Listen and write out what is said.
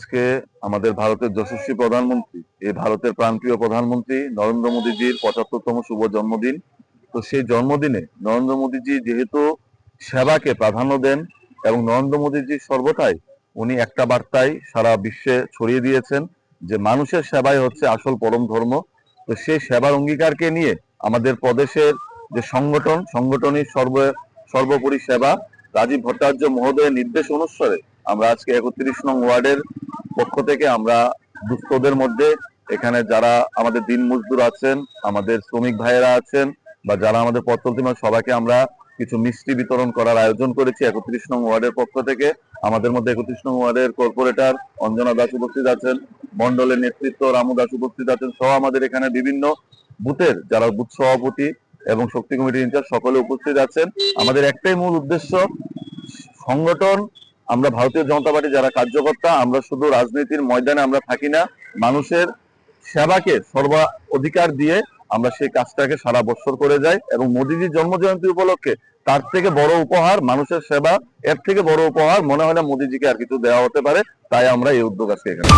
আজকে আমাদের ভারতের যশস্বী প্রধানমন্ত্রী, এই ভারতের প্রাণপ্রিয় প্রধানমন্ত্রী নরেন্দ্র মোদীজির পঁচাত্তরতম শুভ জন্মদিন। তো সেই জন্মদিনে নরেন্দ্র মোদীজি যেহেতু সেবাকে প্রাধান্য দেন এবং নরেন্দ্র মোদীজি সর্বদাই উনি একটা বার্তায় সারা বিশ্বে ছড়িয়ে দিয়েছেন যে মানুষের সেবাই হচ্ছে আসল পরম ধর্ম। তো সেই সেবার অঙ্গীকারকে নিয়ে আমাদের প্রদেশের যে সংগঠন, সংগঠনই সর্ব, সর্বোপরি সেবা, রাজীব ভট্টাচার্য মহোদয়ের নির্দেশ অনুসারে আমরা আজকে একত্রিশ নং ওয়ার্ডের পক্ষ থেকে আমরা দুস্থদের মধ্যে, এখানে যারা আমাদের দিন মজদুর আছেন, আমাদের শ্রমিক ভাইয়েরা আছেন, বা যারা আমাদের পথ সবাইকে আমরা কিছু মিষ্টি বিতরণ করার আয়োজন করেছি একত্রিশ নং ওয়ার্ডের পক্ষ থেকে। আমাদের মধ্যে একত্রিশ নং ওয়ার্ডের কর্পোরেটর অঞ্জনা দাস উপস্থিত আছেন মন্ডলের নেতৃত্ব রামু দাস উপস্থিত আছেন, সহ আমাদের এখানে বিভিন্ন বুথের যারা বুথ সভাপতি এবং শক্তি কমিটির ইনচার্জ সকলে উপস্থিত আছেন। আমাদের একটাই মূল উদ্দেশ্য সংগঠন আমরা ভারতীয় জনতা পার্টি যারা কার্যকর্তা, আমরা শুধু রাজনীতির ময়দানে আমরা থাকি না, মানুষের সেবাকে সর্বা অধিকার দিয়ে আমরা সেই কাজটাকে সারা বছর করে যাই এবং মোদীজির জন্মজয়ন্তী উপলক্ষে তার থেকে বড় উপহার, মানুষের সেবা, এর থেকে বড় উপহার মনে হয় না মোদীজিকে আর কিছু দেওয়া হতে পারে, তাই আমরা এই উদ্যোগ আজকে এখানে